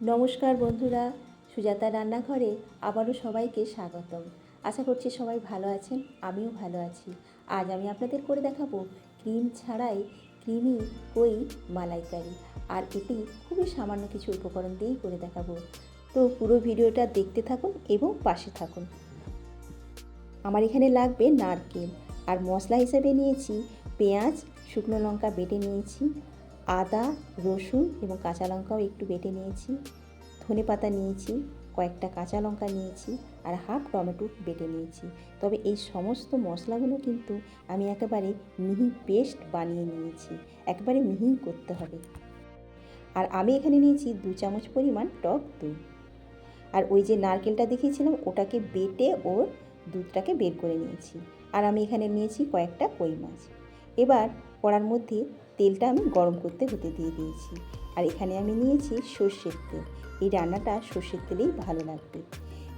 নমস্কার বন্ধুরা সুজাতা রান্নাঘরে আবারও সবাইকে স্বাগতম। আশা করছি সবাই ভালো আছেন, আমিও ভালো আছি। আজ আমি আপনাদের করে দেখাবো ক্রিম ছাড়াই ক্রিমি কই মালাইকারি। আর এটি খুবই সামান্য কিছু উপকরণ দিয়েই করে দেখাবো। তো পুরো ভিডিওটা দেখতে থাকুন এবং পাশে থাকুন। আমার এখানে লাগবে নারকেল। আর মশলা হিসেবে নিয়েছি পেঁয়াজ, শুকনো লঙ্কা বেটে নিয়েছি আদা, রসুন এবং কাঁচা লঙ্কাও একটু বেটে নিয়েছি। ধনে পাতা নিয়েছি, কয়েকটা কাঁচা লঙ্কা নিয়েছি আর হাফ টমেটো বেটে নিয়েছি। তবে এই সমস্ত মশলাগুলো কিন্তু আমি একেবারে মিহি পেস্ট বানিয়ে নিয়েছি। একেবারে মিহি করতে হবে। আর আমি এখানে নিয়েছি দু চামচ পরিমাণ টক দই। আর ওই যে নারকেলটা দেখিয়েছিলাম, ওটাকে বেটে ওর দুধটাকে বের করে নিয়েছি। আর আমি এখানে নিয়েছি কয়েকটা কই মাছ। এবার কড়ার মধ্যে তেলটা আমি গরম করতে হতে দিয়ে দিয়েছি। আর এখানে আমি নিয়েছি সর্ষের তেল। এই রান্নাটা সর্ষের তেলেই ভালো লাগবে।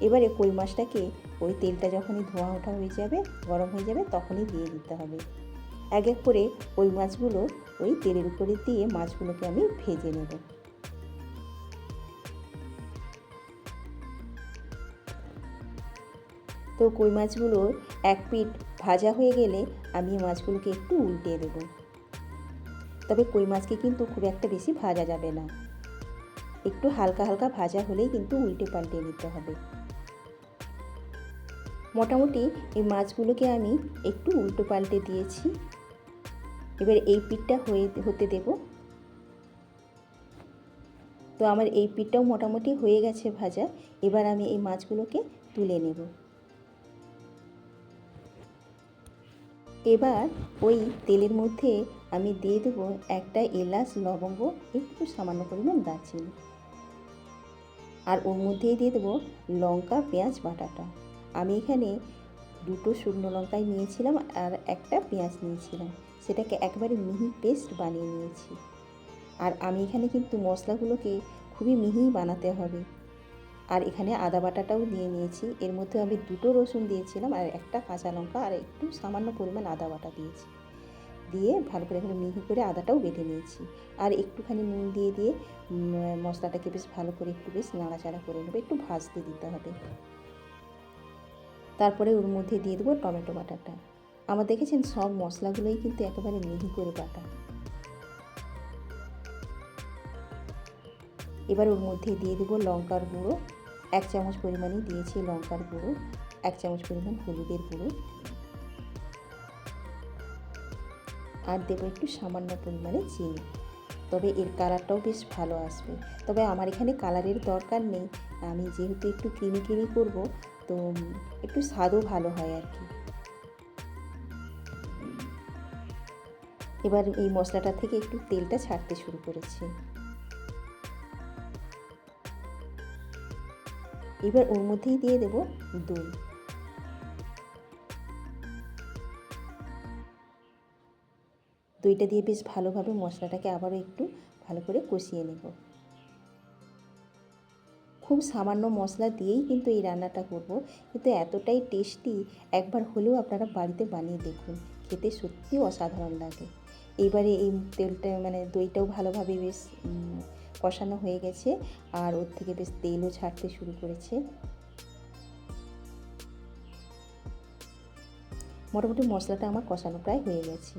এবারে কই মাছটাকে, ওই তেলটা যখনই ধোঁয়া ওঠা হয়ে যাবে, গরম হয়ে যাবে, তখনই দিয়ে দিতে হবে। এক এক করে ওই মাছগুলো ওই তেলের উপরে দিয়ে মাছগুলোকে আমি ভেজে নেব। তো কই মাছগুলো এক পিঠ ভাজা হয়ে গেলে আমি মাছগুলোকে একটু উল্টে দেব। তবে কই মাছকে কিন্তু খুব একটা বেশি ভাজা যাবে না। একটু হালকা হালকা ভাজা হলেই কিন্তু উল্টে পাল্টে নিতে হবে। মোটামুটি এই মাছগুলোকে আমি একটু উল্টো পাল্টে দিয়েছি। এবার এই পিঠটা হয়ে, হতে দেব। তো আমার এই পিঠটাও মোটামুটি হয়ে গেছে ভাজা। এবার আমি এই মাছগুলোকে তুলে নেব। এবার ওই তেলের মধ্যে আমি দিয়ে দেবো একটা এলাচ, লবঙ্গ, একটু সামান্য পরিমাণ দারচিনি। আর ওর মধ্যেই দিয়ে দেবো লঙ্কা, পেঁয়াজ, বাটাটা। আমি এখানে দুটো শুকনো লঙ্কাই নিয়েছিলাম আর একটা পেঁয়াজ নিয়েছিলাম। সেটাকে একবারে মিহি পেস্ট বানিয়ে নিয়েছি। আর আমি এখানে কিন্তু মশলাগুলোকে খুবই মিহি বানাতে হবে। আর এখানে আদা বাটাটাও দিয়ে নিয়েছি। এর মধ্যে আমি দুটো রসুন দিয়েছিলাম আর একটা কাঁচা লঙ্কা আর একটু সামান্য পরিমাণ আদা বাটা দিয়েছি। দিয়ে ভালো করে এখানে মিহি করে আদাটাও বেটে নিয়েছি। আর একটুখানি নুন দিয়ে দিয়ে মশলাটাকে বেশ ভালো করে একটু বেশ নাড়াচাড়া করে নেব। একটু ভাজতে দিতে হবে। তারপরে ওর মধ্যে দিয়ে দেবো টমেটো বাটাটা। আমার দেখেছেন সব মশলাগুলোই কিন্তু একেবারে মিহি করে বাটা। এবার ওর মধ্যে দিয়ে দেবো লঙ্কার গুঁড়ো। এক চামচ পরিমাণে দিয়েছি লঙ্কার গুঁড়ো, এক চামচ পরিমাণ হলুদের গুঁড়ো। আর দেবো একটু সামান্য পরিমাণে চিনি। তবে এর কালারটাও বেশ ভালো আসবে। তবে আমার এখানে কালারের দরকার নেই। আমি যেহেতু একটু ক্রিমি ক্রিমি করব, তো একটু স্বাদও ভালো হয় আর কি। এবার এই মশলাটা থেকে একটু তেলটা ছাড়তে শুরু করেছে। এবার ওর মধ্যেই দিয়ে দেব দই। দইটা দিয়ে বেশ ভালোভাবে মশলাটাকে আবারও একটু ভালো করে কষিয়ে নেব। খুব সামান্য মশলা দিয়েই কিন্তু এই রান্নাটা করব। কিন্তু এতটাই টেস্টি একবার হলেও আপনারা বাড়িতে বানিয়ে দেখুন। খেতে সত্যিই অসাধারণ লাগে। এইবারে এই তেলটা মানে দইটাও ভালোভাবে বেশ কষানো হয়ে গেছে আর ওর থেকে বেশ তেলও ছাড়তে শুরু করেছে। মোটামুটি মশলাটা আমার কষানো প্রায় হয়ে গেছে।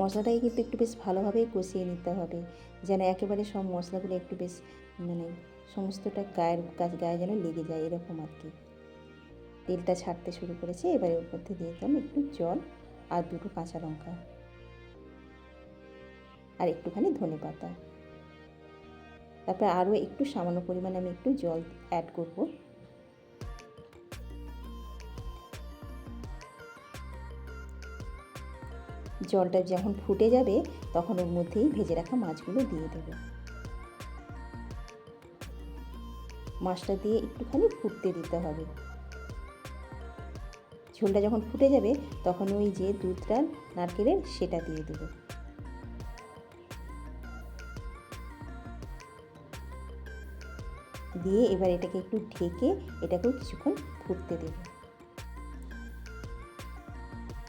মশলাটাকে কিন্তু একটু বেশ ভালোভাবেই কষিয়ে নিতে হবে, যেন একেবারে সব মশলাগুলো একটু বেশ মানে সমস্তটা গায়ের কাজ, গায়ে যেন লেগে যায়, এরকম আর কি। তেলটা ছাড়তে শুরু করেছে, এবারে ওর মধ্যে দিয়ে দিলাম একটু জল আর দুটো কাঁচা লঙ্কা। আর একটুখানি ধনে পাতা। তারপরে আরও একটু সামান্য পরিমাণে আমি একটু জল অ্যাড করব। জলটা যখন ফুটে যাবে, তখন ওর মধ্যেই ভেজে রাখা মাছগুলো দিয়ে দেব। মাছটা দিয়ে একটুখানি ফুটতে দিতে হবে। ঝোলটা যখন ফুটে যাবে, তখন ওই যে দুধটা, নারকেলের, সেটা দিয়ে দেবো। দিয়ে এবার এটাকে একটু ঢেকে এটাকেও কিছুক্ষণ ফুটতে দেব।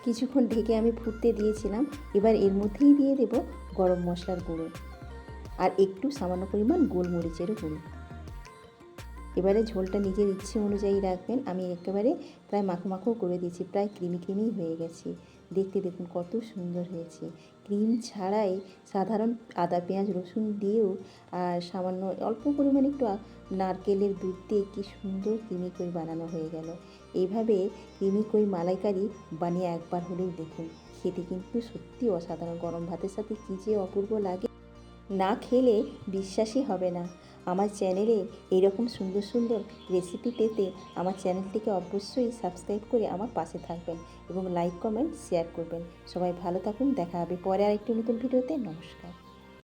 কিছুক্ষণ ঢেকে আমি ফুটতে দিয়েছিলাম, এবার এর মধ্যেই দিয়ে দেব গরম মশলার গুঁড়ো আর একটু সামান্য পরিমাণ গোলমরিচেরও গুঁড়ো। এবারে ঝোলটা নিজের ইচ্ছে অনুযায়ী রাখবেন, আমি একেবারে প্রায় মাখো মাখো করে দিয়েছি, প্রায় ক্রিমি ক্রিমি হয়ে গেছে। দেখতে দেখুন কত সুন্দর হয়েছে। ক্রিম ছাড়াই সাধারণ আদা, পেঁয়াজ, রসুন দিয়েও, আর সামান্য অল্প পরিমাণে একটু নারকেলের দুধ দিয়ে কী সুন্দর ক্রিমি কই বানানো হয়ে গেল। এইভাবে ক্রিমি কই মালাইকারি বানিয়ে একবার হলেও দেখুন। খেতে কিন্তু সত্যি অসাধারণ। গরম ভাতের সাথে কী যে অপূর্ব লাগে, না খেলে বিশ্বাসই হবে না। আমার চ্যানেলে এইরকম সুন্দর সুন্দর রেসিপি পেতে আমার চ্যানেলটিকে অবশ্যই সাবস্ক্রাইব করে আমার পাশে থাকবেন এবং লাইক কমেন্ট শেয়ার করবেন। সবাই ভালো থাকুন, দেখা হবে পরে আরেকটি নতুন ভিডিওতে। নমস্কার।